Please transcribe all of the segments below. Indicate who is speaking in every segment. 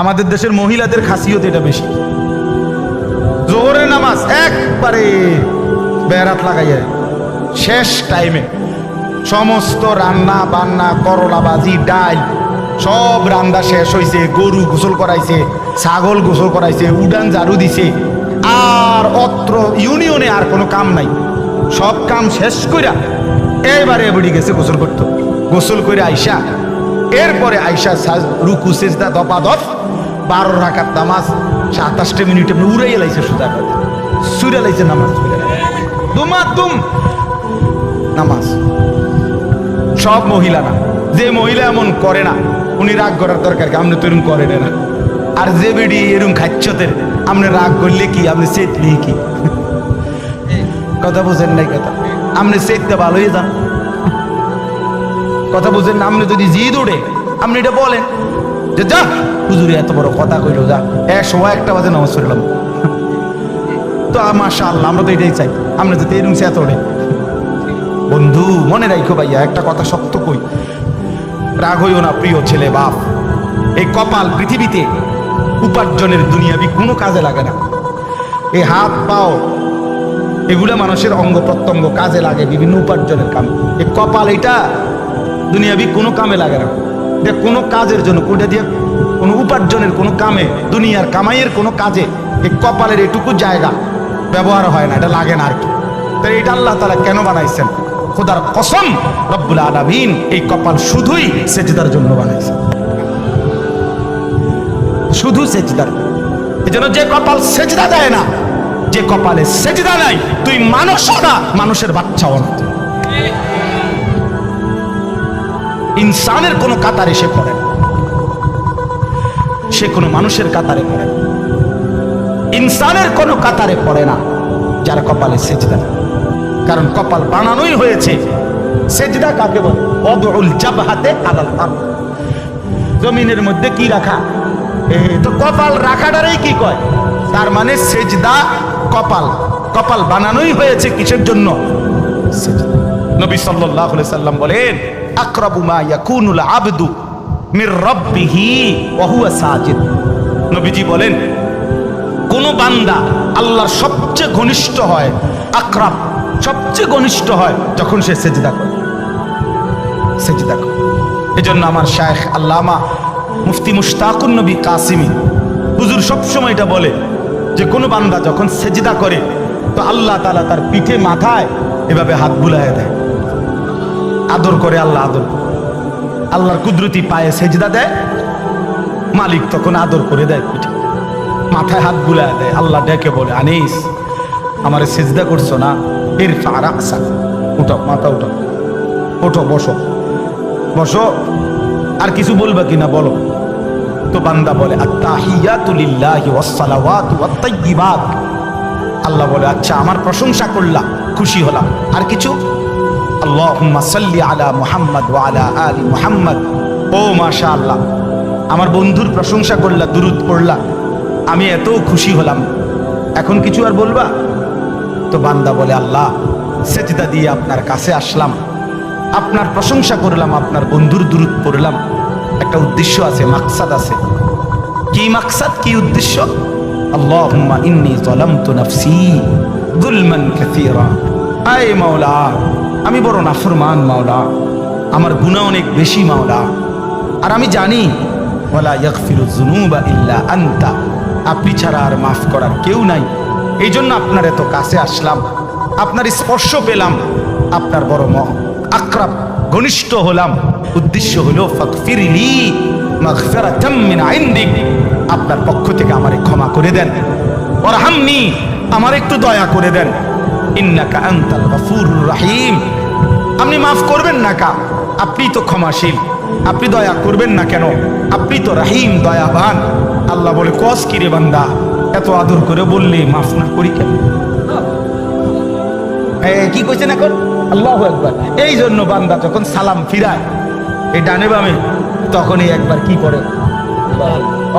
Speaker 1: আমাদের দেশের মহিলাদের খাসিয়ত এটা বেশি। জোহরের নামাজ একবারে বেড়াত লাগাইয়া শেষ টাইমে সমস্ত রান্না বান্না করলা বাজি ডাল সব রান্না শেষ হয়েছে গরু গোসল করাইছে, ছাগল গোসল করাইছে, উডান ঝাড়ু দিছে। আর অত্র ইউনিয়নে আর কোনো কাম নাই। সব কাম শেষ কইরা এবারে এবারে গেছে গোসল করতো। গোসল করে আইসা এরপরে আইসা রুকু, সেজদা দপ বারো রাখার নামাজ, সাতাশটা মিনিটে উড়াই লাইছে সুদা কথা সুরে লাইছে নামাজ। নামাজ। সব মহিলা না। যে মহিলা এমন করে না, উনি রাগ করার দরকার কি? আপনি তো এরকম করেন না। আর যে বেডি এরকম খাচ্ছতের, আপনি রাগ করলে কি? আপনি চেতলি কি? কথা বুঝেন নাই কথা? আপনি চেততে ভালো হয়ে যান। কথা বুঝেন আপনি যদি জিদ ওড়ে আপনি এটা বলেন। যে যা, হুজুরে এত বড় কথা কইলো, যা। এক সময় একটা বাজে নামাজ পড়লাম। তো মাশা আল্লাহ আমরা তো এটাই চাই। আমরা যাতে এরকম এত ওড়ে বন্ধু, মনে রাখো ভাইয়া, একটা কথা শক্ত কই। রাগ হইও না, প্রিয় ছেলে, বাপ। এই কপাল পৃথিবীতে উপার্জনের দুনিয়াবি কোনো কাজে লাগে না। এই হাত, পাও, এগুলা মানুষের অঙ্গ প্রত্যঙ্গ কাজে লাগে বিভিন্ন উপার্জনের কাম। এই কপাল এটা দুনিয়াবি কোনো কামে লাগে না। এটা কোনো কাজের জন্য কোটা দিয়ে কোনো উপার্জনের কোনো কামে, দুনিয়ার কামাইয়ের কোনো কাজে এই কপালের এটুকু জায়গা ব্যবহার হয় না, এটা লাগে না আর কি তাই এটা আল্লাহ তালা কেন বানাইছেন? খোদার কসম, রব্বুল আলামিন এই কপাল শুধুই সেজদার জন্য বানাইছেন শুধু সেজদার। জন্য যে কপাল সেজদা দেয় না, যে কপালে সেজদা নাই, তুই মানুষও না, মানুষের বাচ্চাও না। ইনসানের কোনো কাতারে সে পড়ে না। সে কোনো মানুষের কাতারে পড়ে না। ইনসানের কোনো কাতারে পড়ে না যার কপালে সেজদা। কারণ কপাল বানানোই হয়েছে সেজদা কাকে বলে? অদউল জাবহাতে আলাল জমিনের মধ্যে কি রাখা? তো কপাল রাখাটারই কি কয়? তার মানে সেজদা কপাল। কপাল বানানোই হয়েছে কিসের জন্য। নবী আলাইহি সাল্লাম বলেন আকরাবু মা ইয়াকুনুল আবদু মির রাব্বিহি ওয়া হুয়া সাজিদ। নবীজি বলেন, কোন বান্দা আল্লাহর সবচেয়ে ঘনিষ্ঠ হয়, আকরাব সবচেয়ে ঘনিষ্ঠ হয় যখন সে সেজদা করে। সেজদা করে। এজন্য আমার শায়েখ আল্লামা মুফতি মুশতাকুন নবী কাসিমি হুজুর সবসময় এটা বলে যে, কোনো বান্দা যখন সেজদা করে, তো আল্লাহ তাআলা তার পিঠে মাথায় এভাবে হাত বুলায় দেয়। আদর করে আল্লাহ আদর করে। আল্লাহর কুদরতি পায়ে সেজদা দেয়, মালিক তখন আদর করে দেয় পিঠে। মাথায় হাত বুলায় দেয়, আল্লাহ ডেকে বলে, আনিস, আমার সেজদা করছ না? এর ফারা আসা উঠো মাথা উঠো ওঠো, বসো। বসো, আর কিছু বলবে কিনা বলো। তো বান্দা বলে আল্লাহ বলে আচ্ছা আমার প্রশংসা করলাম, খুশি হলাম। আর কিছু? আল্লাহুম্মা সাল্লি আলা মুহাম্মদ ওয়া আলা আলি মুহাম্মদ। ও মাশাআল্লাহ, আমার বন্ধুর প্রশংসা করলা, দুরুদ পড়লা। আমি এত খুশি হলাম। এখন কিছু আর বলবা? তো বান্দা বলে, আল্লাহ, সেজদা দিয়ে আপনার কাছে আসলাম। আপনার প্রশংসা করলাম, আপনার বন্ধুর দূরত পড়লাম। একটা উদ্দেশ্য আছে, মাকসাদ আছে। কি মাকসাদ, কি উদ্দেশ্য? আল্লাহুম্মা ইন্নী যালামতু নাফসি যুলমান কাসীরা। আয় মাওলা আমি বড় নাফরমান, মাওলা। আমার গুনাহ অনেক বেশি, মাওলা। আর আমি জানি যুনুবা ইল্লা আনতা। আপনি ছাড়া আর মাফ করার কেউ নাই। এই জন্য আপনার এত কাছে আসলাম। আপনার স্পর্শ পেলাম। আপনার বড় ম আক্রাব, ঘনিষ্ঠ হলাম। উদ্দেশ্য হলো আপনার পক্ষ থেকে আমারে ক্ষমা করে দেন। ওরহামনি আমার একটু দয়া করে দেন। ইন্নাকা আন্তাল গফুরুর রহিম। আপনি মাফ করবেন না কা আপনি তো ক্ষমাশীল। আপনি দয়া করবেন না কেন? আপনি তো রাহিম, দয়াবান। আল্লাহ বলে, কস কিরে বান্দা? এত আদর করে বললে মাফ না করি কেন? কি কইছেন এখন? আল্লাহ একবার এই জন্য বান্দা যখন সালাম ফিরায়, এই ডানে বামে, তখনই একবার কি করে?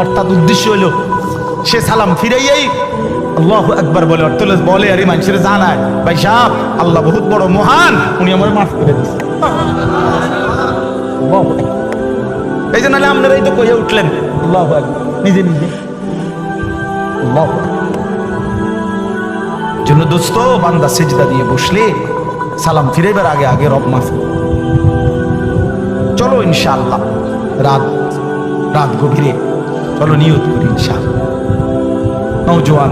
Speaker 1: অর্থাৎ উদ্দেশ্য হলো, সে সালাম ফিরাইয়াই আল্লাহ একবার বলে অর্থ হলো, বলে আরে মানুষের জানায় ভাই সাহ আল্লাহ বহুত বড় মহান, উনি আমার মাফ করে দিচ্ছে। এই জন্য আপনারাই তো কইয়া উঠলেন আল্লাহ। নিজে নিজে আল্লাহু। জন্য দোস্ত, বান্দা সেজদা দিয়ে বসলে সালাম ফিরেবার আগে আগে রব মাফ চলো ইনশাআল্লাহ, রাত রাত গভীরে, চলো নিয়ত করি ইনশাআল্লাহ নৌজওয়ান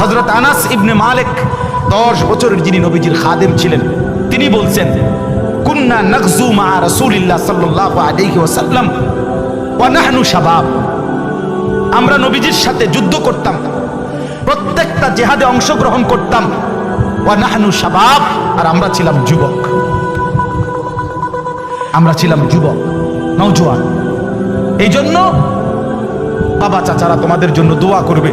Speaker 1: হজরত আনাস ইবনে মালিক দশ বছরের যিনি নবীজির খাদেম ছিলেন, তিনি বলছেন, কুন্না নগজু মা রাসূলিল্লাহ সাল্লাল্লাহু আলাইহি ওয়াসাল্লাম ওয়া নাহনু শাবাব। আমরা নবীজির সাথে যুদ্ধ করতাম, প্রত্যেকটা জেহাদে অংশগ্রহণ করতাম, ওয়া নাহনু শাবাব, আর আমরা ছিলাম যুবক। আমরা ছিলাম যুবক, নওজোয়ান। এই জন্য বাবা চাচারা তোমাদের জন্য দোয়া করবে।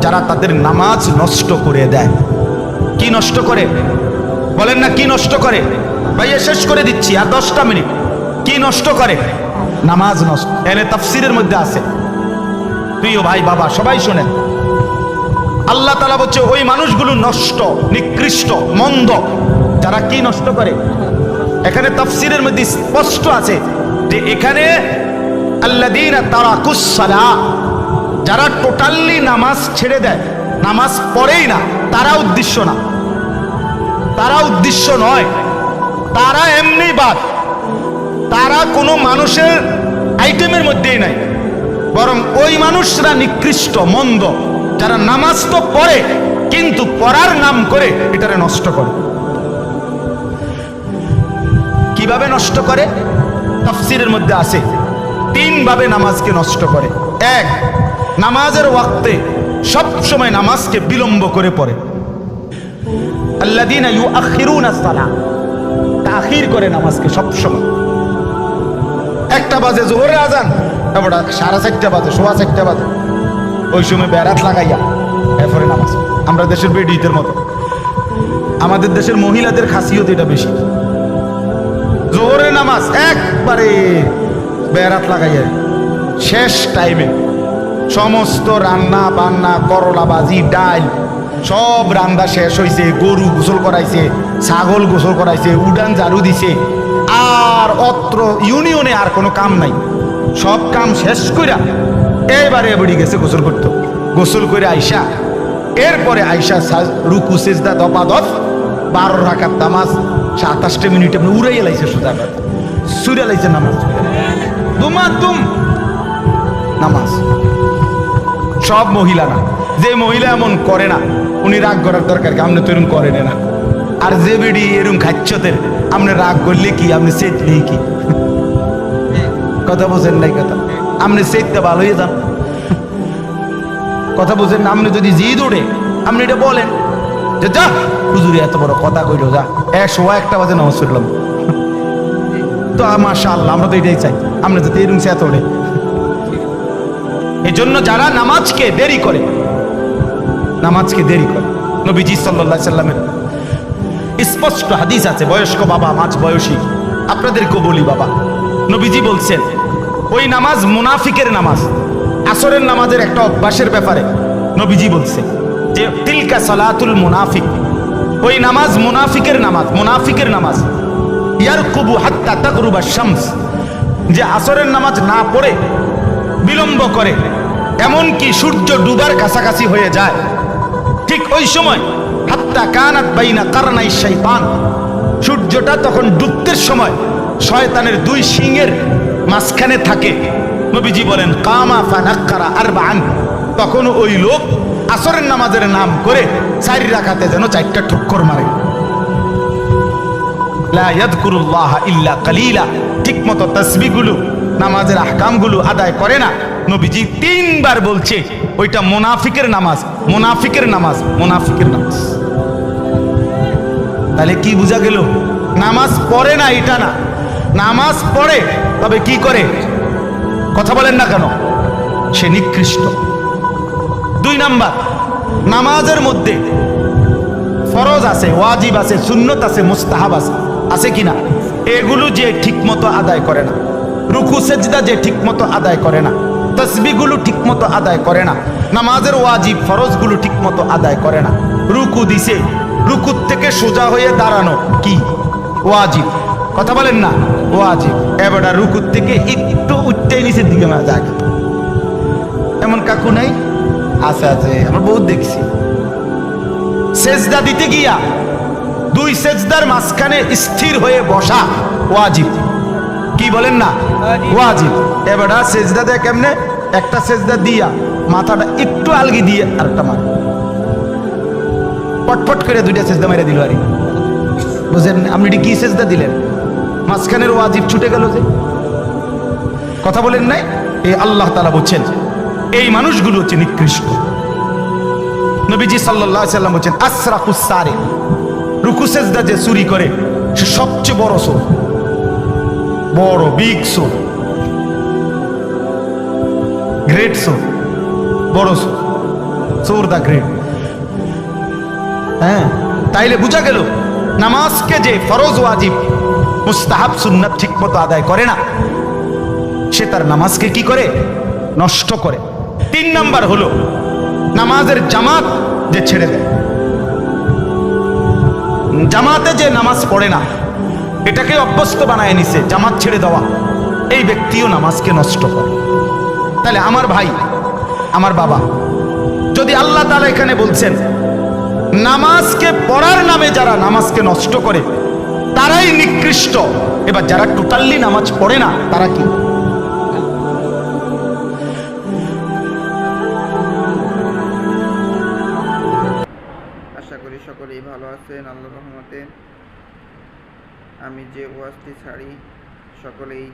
Speaker 1: যারা তাদের নামাজ নষ্ট করে দেয়। কি নষ্ট করে? বলেন না, কি নষ্ট করে? ভাইয়া, শেষ করে দিচ্ছি, আর দশটা মিনিট। কি নষ্ট করে? নামাজ নষ্ট। এনে তাফসিরের মধ্যে আছে। প্রিয় ভাই, বাবা, সবাই শোনেন। আল্লাহ তালা বলছে, ওই মানুষগুলো নষ্ট, নিকৃষ্ট, মন্দ। যারা কি নষ্ট করে? এখানে তাফসিরের মধ্যে স্পষ্ট আছে যে এখানে আল্লাদিনা তারা কুসালা যারা টোটালি নামাজ ছেড়ে দেয়, নামাজ পড়েই না, তারা উদ্দেশ্য না। তারা উদ্দেশ্য নয়। তারা এমনি বাদ। তারা কোনো মানুষের আইটেমের মধ্যেই নাই। বরং ওই মানুষরা নিকৃষ্ট, মন্দ। যারা নামাজ তো পড়ে, কিন্তু পড়ার নাম করে এটারে নষ্ট করে। কীভাবে নষ্ট করে? তফসিরের মধ্যে আসে তিন ভাবে নামাজকে নষ্ট করে। এক নামাজের ওয়াক্তে সব সময় নামাজকে বিলম্ব করে পড়ে। আল্লাদিনা ইউ আখিরুনা তাখির করে নামাজকে সব সময় একটা বাজে জোহরে আজান, তারপর সাড়ে চারটা বাজে, সোয়া চারটা বাজে। ওই সময় বেড়াত লাগাইয়া এরপরে নামাজ। আমরা দেশের বেডিতের মতো। আমাদের দেশের মহিলাদের খাসিয়ত এটা বেশি। জোহরে নামাজ একবারে বেড়াত লাগাইয়া শেষ টাইমে সমস্ত রান্না বান্না, করলা বাজি ডাল, সব রান্না শেষ হয়েছে গরু গোসল করাইছে, ছাগল গোসল করাইছে, উডান ঝাড়ু দিছে। আর অত্র ইউনিয়নে আর কোনো কাম নাই। সব কাম শেষ কইরা এবারে এবারে গেছে গোসল করতো। গোসল করে আইসা, এরপরে আইসা রুকু, সেজদা দপা দফ, বারো রাখার তামাজ সাতাশটা মিনিট আপনি উড়াই লাইছে কথা সুরে লাইছে নামাজ। দুমা দুম। নামাজ। সব মহিলা না। যে মহিলা এমন করে না, উনি রাগ করার দরকার কি? আপনি তো এরকম করেন না। আর যে বেডি এরকম খাচ্ছতের আপনি রাগ করলে কি? আপনি নেই কি? কথা বোঝেন নাই কথা? আপনি সেটটা ভালো হয়ে যান। কথা বুঝেন না, আপনি যদি জিদ ওঠে, আপনি এটা বলেন। যে, যা। হুজুরি, এত বড় কথা কইল, যা। একশো একটা বাজে নামাজ পড়লাম। তো মাশা আল্লাহ আমরা তো এটাই চাই। আমরা যাতে এরকম সে এত ওঠে এই জন্য যারা নামাজকে দেরি করে, নামাজকে দেরি করে, নবীজি সাল্লাহ সাল্লামের স্পষ্ট হাদিস আছে, বয়স্ক বাবা, মাঝ বয়সী, আপনাদেরকেও বলি বাবা, নবীজি বলছেন, ওই নামাজ মুনাফিকের নামাজ, আসরের নামাজের একটা অভ্যাসের ব্যাপারে নবীজি বলছে যে, তিলকা সালাতুল মুনাফিক, ওই নামাজ মুনাফিকের নামাজ মুনাফিকের নামাজ ইয়ার কুবু হাত্তা তাকরুবা শামস, যে আসরের নামাজ না পড়ে, বিলম্ব করে এমনকি সূর্য ডুবার কাছাকাছি হয়ে যায়। ঠিক ওই সময়, হাত্তা কানাত বাইনা কারনাই শাইতান। সূর্যটা তখন ডুবতের সময় শয়তানের দুই সিংয়ের মাঝখানে থাকে। নবীজি বলেন, কামা ফানাক্কারা আর বান তখন ওই লোক আসরের নামাজের নাম করে চারি রাখাতে যেন চারটা ঠক্কর মারে। ইল্লা কালিলা। ঠিকমতো তসবিগুলো নামাজের আহকামগুলো আদায় করে না। নবীজি তিনবার বলছে, ওইটা মুনাফিকের নামাজ মুনাফিকের নামাজ মুনাফিকের নামাজ। তাহলে কি বোঝা গেল? নামাজ পড়ে না, এটা না। নামাজ পড়ে, তবে কি করে? কথা বলেন না কেন? সে নিকৃষ্ট। দুই নাম্বার, নামাজের মধ্যে ফরজ আছে, ওয়াজিব আছে, সুন্নত আছে, মুস্তাহাব আছে। আছে কিনা এগুলো যে ঠিকমতো আদায় করে না। রুকু, সেজদা যে ঠিকমতো আদায় করে না। তসবিগুলো ঠিকমতো আদায় করে না। নামাজের ওয়াজিব ফরজগুলো ঠিকমতো আদায় করে না। রুকু দিছে, রুকুর থেকে সোজা হয়ে দাঁড়ানো কি? ওয়াজিব। কথা বলেন না, ওয়াজিব। এবার রুকুর থেকে একটু উঠতে নিচের দিকে যাক। এমন কাকু নাই? আছে আছে, আমরা বহুত দেখছি। সেজদা দিতে গিয়া দুই সেজদার মাঝখানে স্থির হয়ে বসা, ওয়াজিব। কি বলেন না? ওয়াজিব। এবার সেজদা দেয় কেমনে? একটা সেজদা দিয়া মাথাটা একটু আলগি দিয়ে আরেকটা মার। পটপট করে দুইটা সেজদা মেরে দিল আরে। বুঝেন, আপনি কি সেজদা দিলেন? মাঝখানের ওয়াজিব ছুটে গেল যে। কথা বলেন নাই? এই আল্লাহ তালা বলছেন, এই মানুষগুলো হচ্ছে নিকৃষ্ট। নবীজি সাল্লাহ সাল্লাম বলছেন রুকু সেজদা যে চুরি করে, সে সবচেয়ে বড় সোর বড় বিগ সোর গ্রেট সোর বড় সোর সোর দা গ্রেট হ্যাঁ তাইলে বোঝা গেল, নামাজকে যে ফরজ, ওয়াজিব, মুস্তাহাব, সুন্নাত ঠিক মতো আদায় করে না, সে তার নামাজকে কি করে? নষ্ট করে। তিন নাম্বার হলো, নামাজের জামাত যে ছেড়ে দেয়। জামাতে যে নামাজ পড়ে না এটাকে অভ্যস্ত বানায় নিছে, জামাত ছেড়ে দেওয়া। এই ব্যক্তিও নামাজকে নষ্ট করে। তাহলে আমার ভাই, আমার বাবা, যদি আল্লাহ তালা এখানে বলছেন, নামাজকে পড়ার নামে যারা নামাজকে নষ্ট করে, তারাই নিকৃষ্ট। এবার যারা টোটালি নামাজ পড়ে না, তারা কি?
Speaker 2: আশা করি সকলেই ভালো আছেন আল্লাহ রহমতে। আমি যে ওয়াজটি ছাড়ি, সকলেই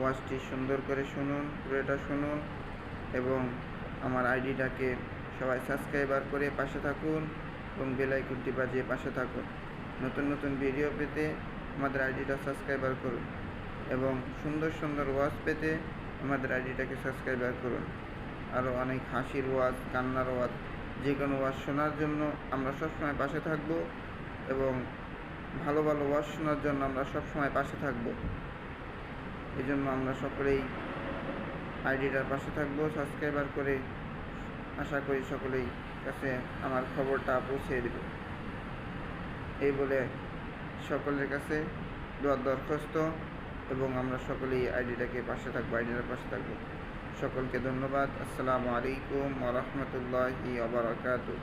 Speaker 2: ওয়াজটি সুন্দর করে শুনুন, পুরোটা শুনুন এবং আমার আইডিটাকে সবাই সাবস্ক্রাইবার করে পাশে থাকুন এবং বেলাইকুনটি বাজিয়ে পাশে থাকুন। নতুন নতুন ভিডিও পেতে আমাদের আইডিটা সাবস্ক্রাইবার করুন এবং সুন্দর সুন্দর ওয়াজ পেতে আমাদের আইডিটাকে সাবস্ক্রাইবার করুন। আরও অনেক হাসির ওয়াজ, কান্নার ওয়াজ যে কোনো ওয়াজ শোনার জন্য আমরা সবসময় পাশে থাকব এবং ভালো ভালো ওয়াজ শোনার জন্য আমরা সবসময় পাশে থাকব। এই জন্য আমরা সকলেই আইডিটার পাশে থাকব, সাবস্ক্রাইবার করে আশা করি সকলেই কাছে আমার খবরটা পৌঁছে দেবে। এই বলে সকলের কাছে দোয়ার দরখাস্ত এবং আমরা সকলেই আইডিটাকে পাশে থাকব, আইডিটার পাশে থাকব। সকলকে ধন্যবাদ। আসসালামু আলাইকুম ওরহমতুল্লাহি আবরাকাতু